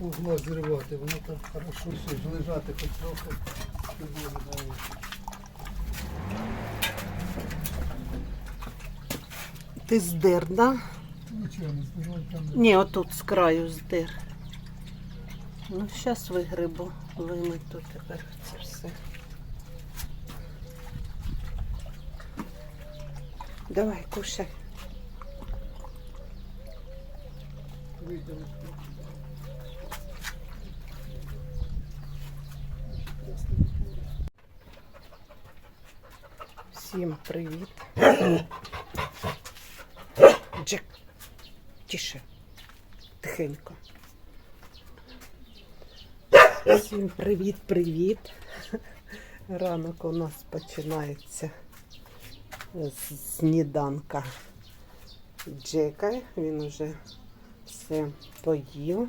Углах зривати, воно там хорошо все, лежати хоч трохи. да, Ти здер, да? Нічого не збирай там. Ні, отут з краю здер. Ну, зараз вигрибу, вимету тепер це все. Давай, кушай. Витягнути. Всім привіт. Джек, тише. Тихенько. Всім привіт-привіт. Ранок у нас починається сніданка Джека. Він уже все поїв,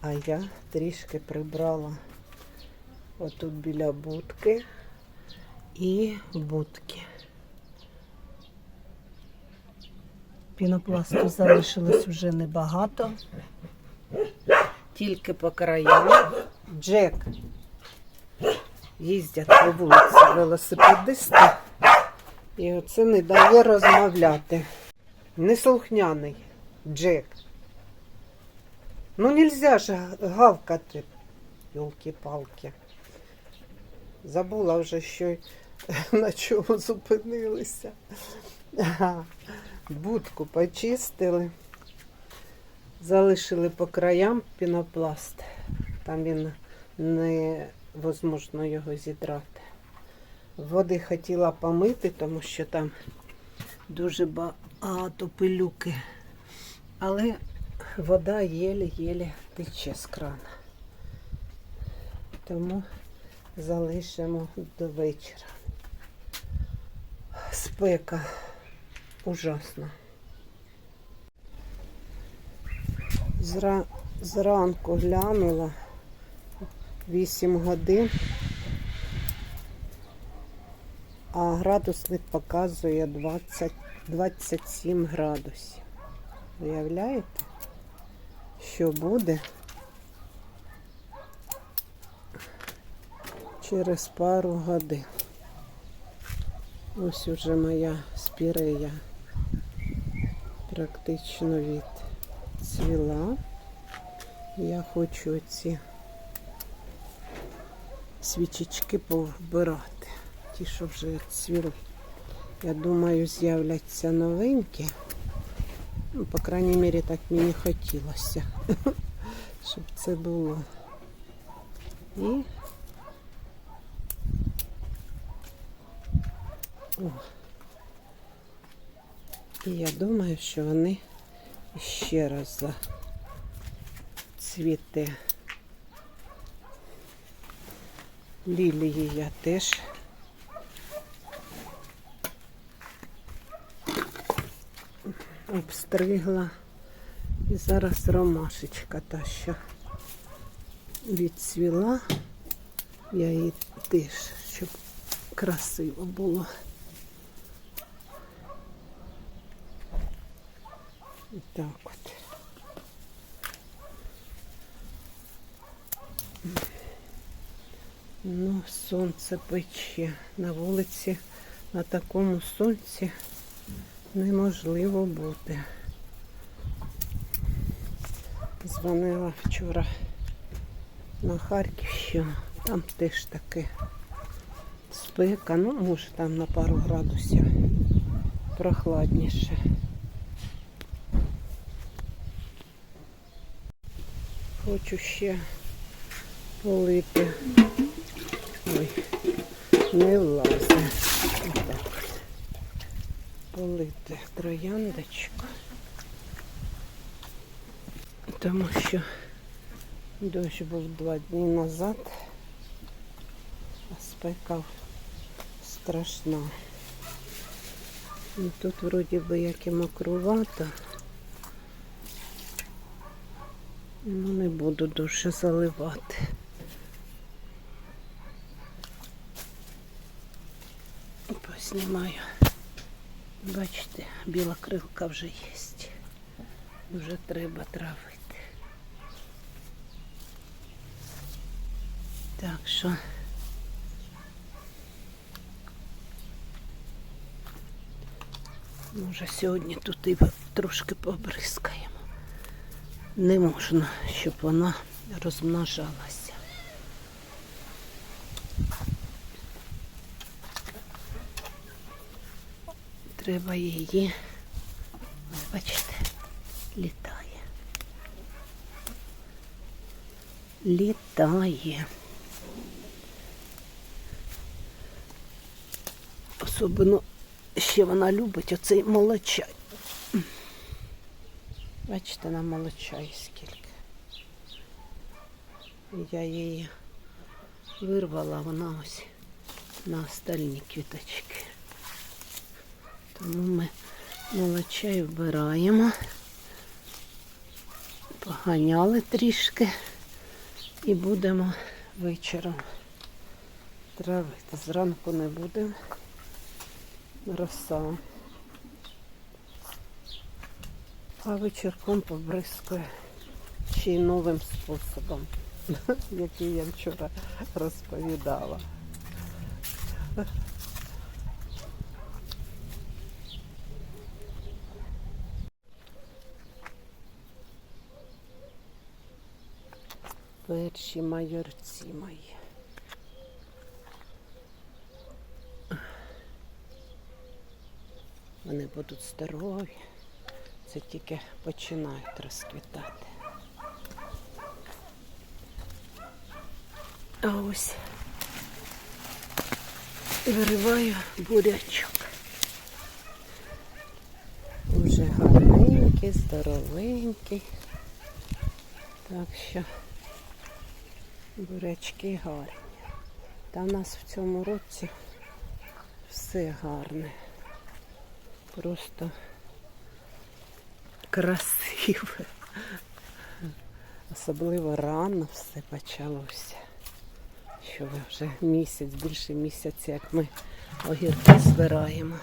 а я трішки прибрала отут біля будки і будки. Пінопласту залишилось вже небагато. Тільки по краям. Джек. Їздять по вулиці велосипедисти. І оце не дає розмовляти. Неслухняний Джек. Ну нельзя ж гавкати. Йолки-палки. Забула вже, що на чому зупинилися. Будку почистили, залишили по краям пінопласт. Там він невозможно його зідрати. Води хотіла помити, тому що там дуже багато пилюки. Але вода єле-єле тече з крана. Тому залишимо до вечора. Спека ужасна. Зра... Зранку глянула 8 годин, а градусник показує 20... 27 градусів. Уявляєте, що буде? через пару годин. Ось уже моя спірея практично відцвіла. Я хочу ці свічечки повбирати. Ті, що вже цвіли. Я думаю, з'являться новенькі. Ну, по крайній мірі, так мені хотілося, щоб це було. І О. І я думаю, що вони ще раз зацвіте. Лілії я теж. Обстригла. І зараз ромашечка та що відцвіла. Я її теж, щоб красиво було. І так от. Ну, сонце пече. На вулиці на такому сонці неможливо бути. Дзвонила вчора на Харківщину, там теж таке спека, ну може там на пару градусів прохладніше. Хочу ще полити. Ой, не влазить. Отак. Полити трояндочку. Тому що дощ був два дні назад, а спека страшна. І тут вроді би як і мокрувато. Ну, не буду дуже заливати. Поснімаю. Бачите, біла крилка вже є. Вже треба травити. Так що може сьогодні тут і трошки побризкаємо. Не можна, щоб вона розмножалася. Треба її, бачите, літає. Літає. Особливо ще вона любить оцей молочай. Бачите, на молочай скільки. Я її вирвала, вона ось на остальні квіточки. Тому ми молочай вбираємо. Поганяли трішки і будемо вечором травити. Зранку не будемо. Роса. А вечірком побризкаю ще й новим способом, який я вчора розповідала. Перші майорці мої. Вони будуть здорові. Це тільки починають розквітати. А ось вириваю бурячок. Уже гарненький, здоровенький. Так що бурячки гарні. Та в нас в цьому році все гарне. Просто красиве. Особливо рано все почалося. Що вже місяць, більше місяця, як ми огірки збираємо.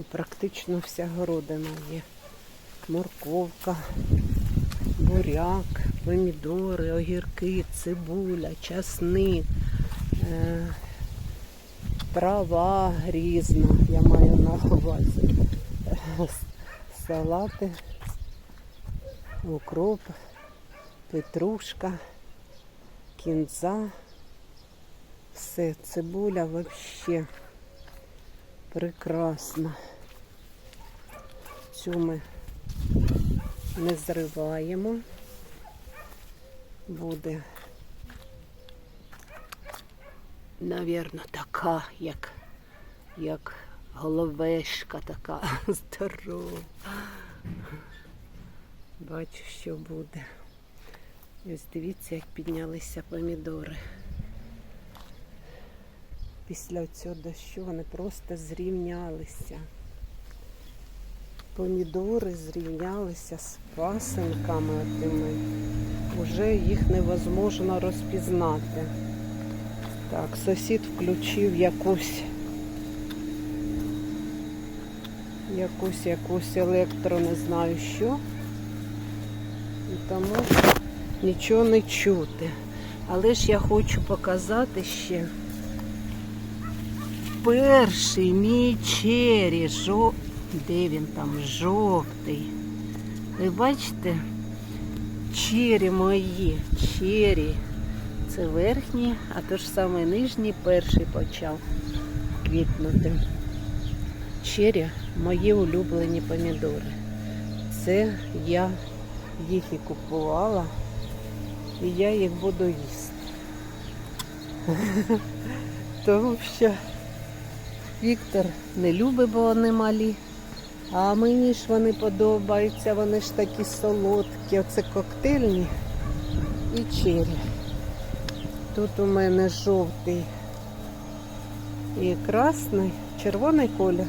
І практично вся городина є. Морковка, буряк, помідори, огірки, цибуля, часник, е, трава різна, я маю на увазі. Салати, укроп, петрушка, кінза. Все, цибуля вообще прекрасна. Цю ми не зриваємо. Буде, навірно, така, як, як головешка така здорова. Бачу, що буде. І ось дивіться, як піднялися помідори. Після цього дощу вони просто зрівнялися. Помідори зрівнялися з пасенками тими. Уже їх невозможно розпізнати. Так, сусід включив якусь якусь якусь електро, не знаю що. І тому нічого не чути. Але ж я хочу показати ще перший мій чері, жо... де він там жовтий. Ви бачите? Чері мої, чері. Це верхній, а то ж саме нижній перший почав квітнути. Чері мої улюблені помідори. Це я їх і купувала, і я їх буду їсти. Тому що Віктор не любить, бо вони малі. А мені ж вони подобаються, вони ж такі солодкі. Оце коктейльні і чері. Тут у мене жовтий і красний, червоний колір.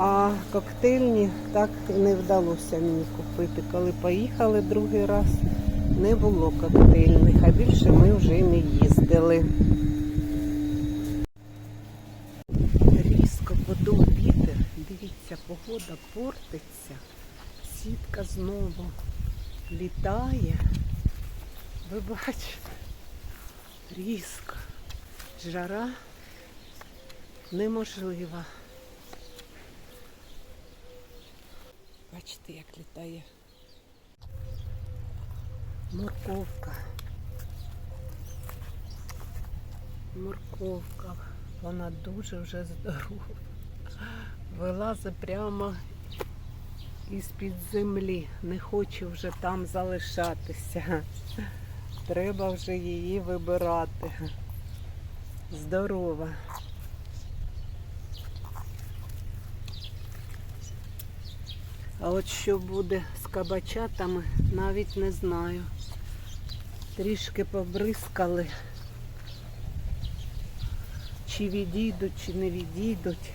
А коктейльні так і не вдалося мені купити. Коли поїхали другий раз, не було коктейльних, а більше ми вже не їздили. Різко подув вітер, дивіться, погода портиться, сітка знову літає. Ви бачите, різко. Жара неможлива. Бачите, як літає морковка. Морковка. Вона дуже вже здорова. Вилазить прямо із-під землі. Не хоче вже там залишатися. Треба вже її вибирати. Здорова. А от що буде з кабачатами, навіть не знаю. Трішки побризкали. Чи відійдуть, чи не відійдуть.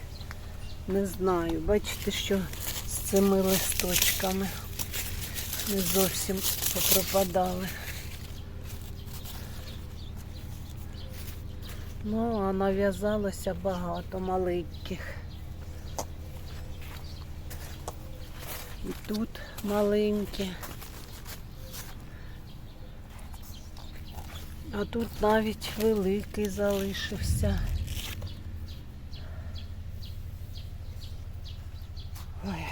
Не знаю. Бачите, що з цими листочками не зовсім попропадали. Ну, а нав'язалося багато маленьких. Тут маленькі. А тут навіть великий залишився. Ой.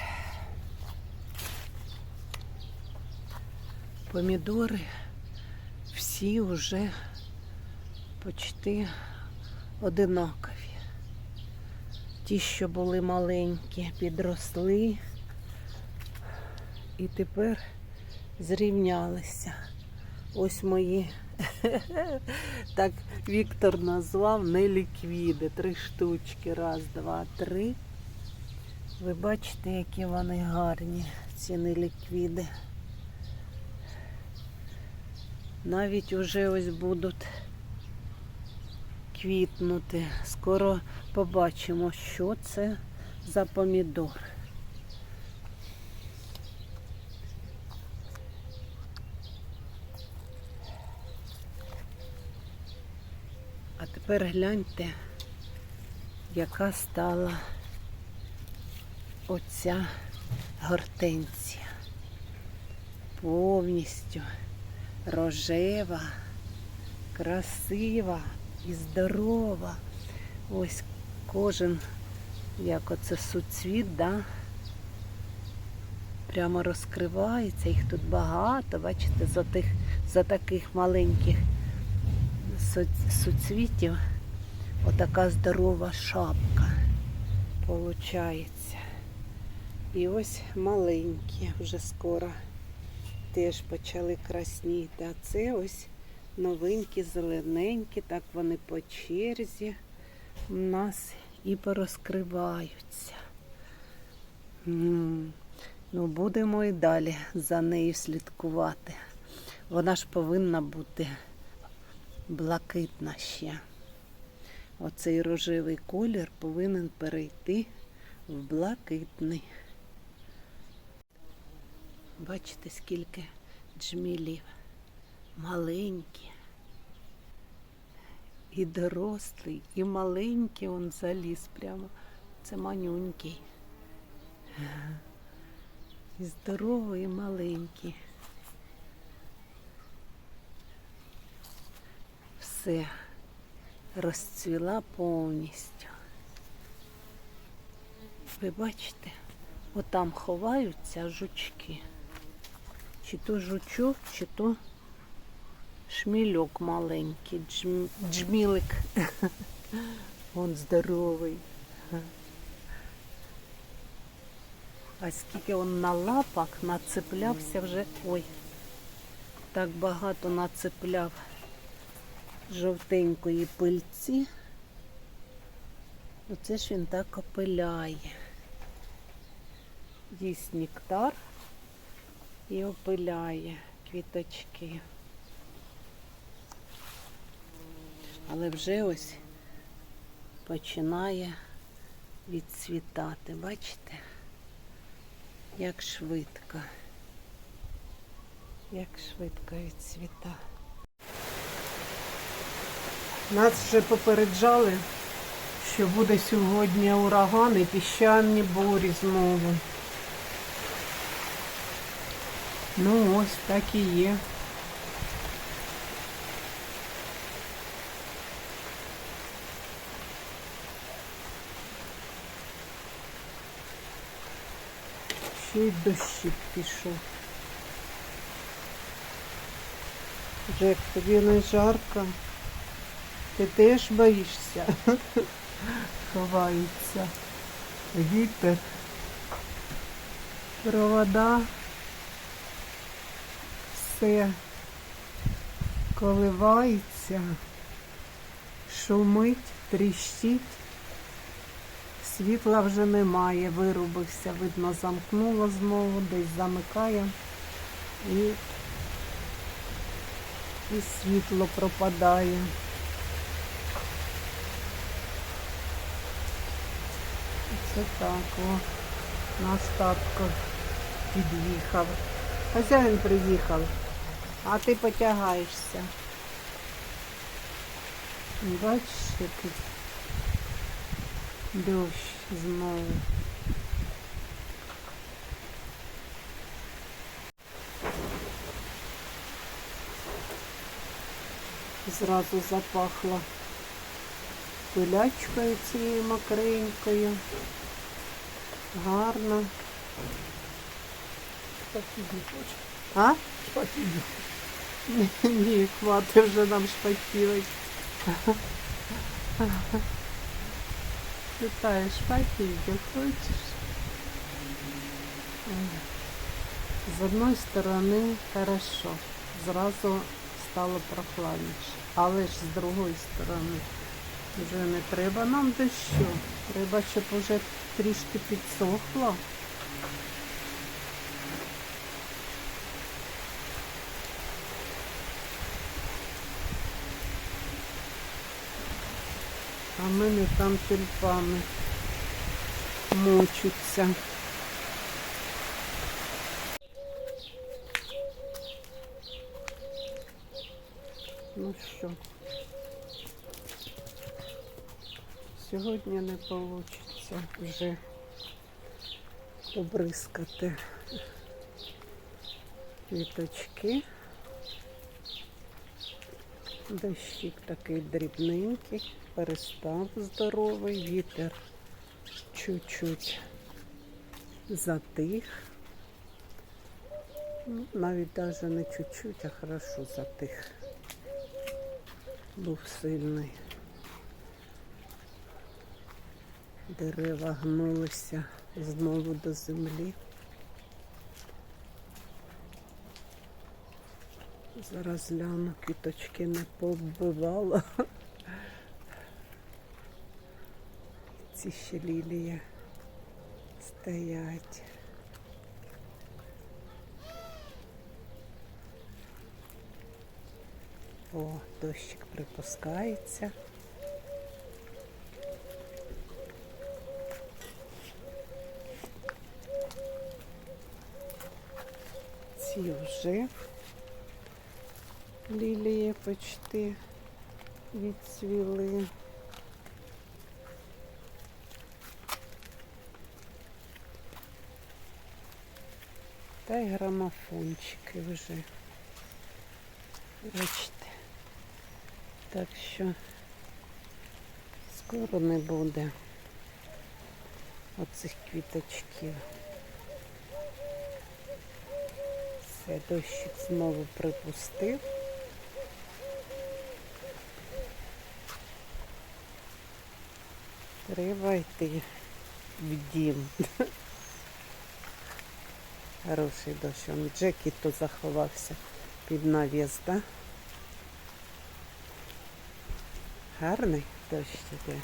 Помідори всі вже почти одинакові. Ті, що були маленькі, підросли і тепер зрівнялися. Ось мої, так Віктор назвав неліквіди. Три штучки. Раз, два, три. Ви бачите, які вони гарні, ці неліквіди. Навіть уже ось будуть квітнути. Скоро побачимо, що це за помідор. А тепер гляньте, яка стала оця гортенція. Повністю рожева, красива і здорова. Ось кожен, як оце суцвіт, да? прямо розкривається, їх тут багато, бачите, за, тих, за таких маленьких суцвітів отака здорова шапка получається. І ось маленькі вже скоро теж почали красніти. А це ось новенькі, зелененькі, так вони по черзі у нас і порозкриваються. Ну, будемо і далі за нею слідкувати. Вона ж повинна бути блакитна ще. Оцей рожевий колір повинен перейти в блакитний. Бачите, скільки джмілів. Маленькі. І дорослий, і маленький он заліз прямо. Це манюнький. І здоровий, і маленький. Все розцвіла повністю. Ви бачите, отам ховаються жучки. Чи то жучок, чи то шмільок маленький, джм, джмілик. Он здоровий. А скільки он на лапах нацеплявся вже. Ой, так багато нацепляв жовтенької пильці. Оце ж він так опиляє. Їсть нектар і опиляє квіточки. Але вже ось починає відцвітати. Бачите? Як швидко. Як швидко відцвіта. Нас вже попереджали, що буде сьогодні ураган і піщані бурі знову. Ну ось так і є. Ще й дощик пішов. Джек, тобі не жарко. Ти теж боїшся? Ховається. Вітер. Провода. Все коливається, шумить, тріщить. Світла вже немає, вирубився, видно, замкнуло знову, десь замикає і, і світло пропадає. Це так, о, наш татко під'їхав. Хазяїн приїхав, а ти потягаєшся. Бачиш, який дощ знову. Зразу запахло пилячкою цією мокренькою. Гарно. Спасибо, хоче. А? Спасибо. Ні, хватить вже нам шпатілить. Питаєш, шпатіль, хочеш? З одної сторони хорошо, зразу стало прохладніше. Але ж з другої сторони вже не треба нам дощу. Треба, щоб уже трішки підсохло. А в мене там тюльпани мучаться. Ну що, сьогодні не вийде вже побризкати квіточки. Дощик такий дрібненький, перестав здоровий, вітер чуть-чуть затих. Ну, навіть навіть не чуть-чуть, а хорошо затих. Був сильний. Дерева гнулися знову до землі. Зараз гляну, квіточки не повбивала. Ці ще лілії стоять. О, дощик припускається. Ці вже лілії почти відцвіли. Та й грамофончики вже. Бачите. Так що скоро не буде оцих квіточків. Все, дощик знову припустив. Треба йти в дім. Хороший дощ. Он Джекі тут заховався під навіс, да? Гарний дощ іде.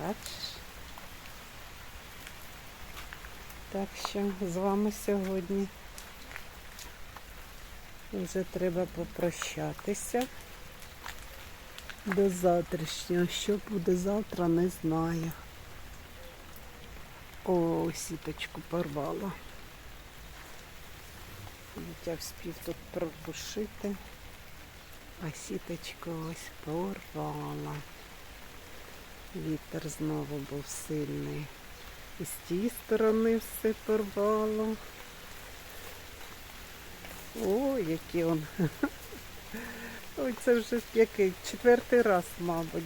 Бачиш? Так що з вами сьогодні вже треба попрощатися. До завтрашнього. Що буде завтра, не знаю. О, сіточку порвала. Я вспів тут пропушити, а сіточку ось порвала. Вітер знову був сильний. І з тієї сторони все порвало. О, який он. Ой, це вже який? Четвертий раз, мабуть.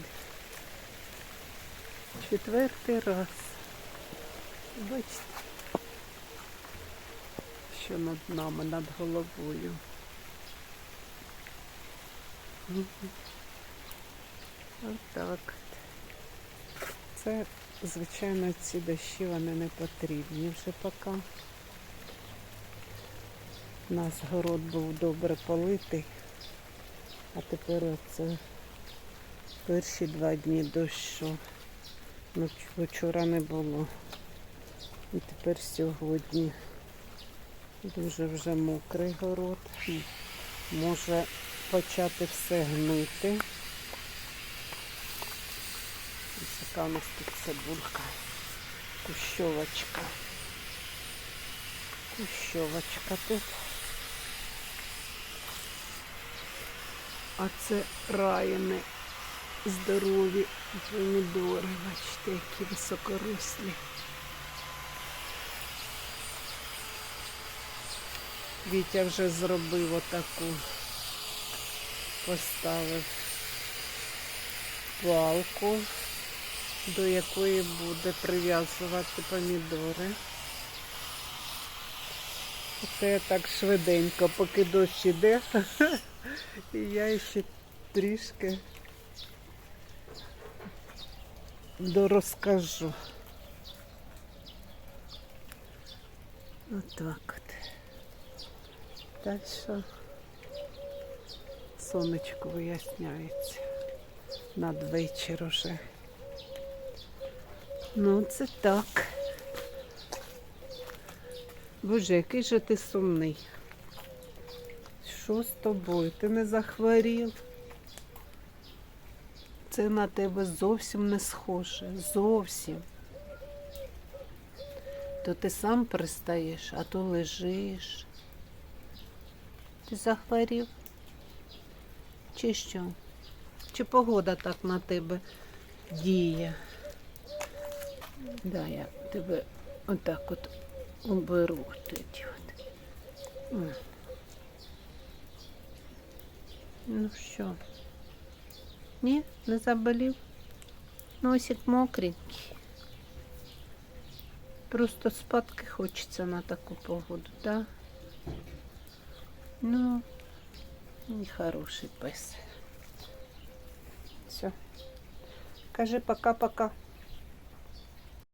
Четвертий раз. Бачите, що над нами, над головою. Отак. Це, звичайно, ці дощі вони не потрібні вже поки. У нас город був добре политий, а тепер оце перші два дні дощу. Ну, вчора не було. І тепер сьогодні дуже вже мокрий город. Може почати все гнити. Ось така у нас тут цибулька. Кущовочка. Кущовочка тут. А це раїни здорові помідори. Бачите, які високорослі. Вітя вже зробив отаку, поставив палку, до якої буде прив'язувати помідори. Це я так швиденько, поки дощ іде, і я ще трішки дорозкажу. Отак от. Так що сонечко виясняється надвечір уже. Ну, це так. Боже, який же ти сумний. Що з тобою? Ти не захворів? Це на тебе зовсім не схоже. Зовсім. То ти сам пристаєш, а то лежиш. Ти захворів? Чи що? Чи погода так на тебе діє? Да, я тебе отак от уберу тоді от. Ну що? Ні, не заболів? Носик мокренький. Просто спадки хочеться на таку погоду, так? Да? Ну, хороший пес. Все. Кажи пока-пока.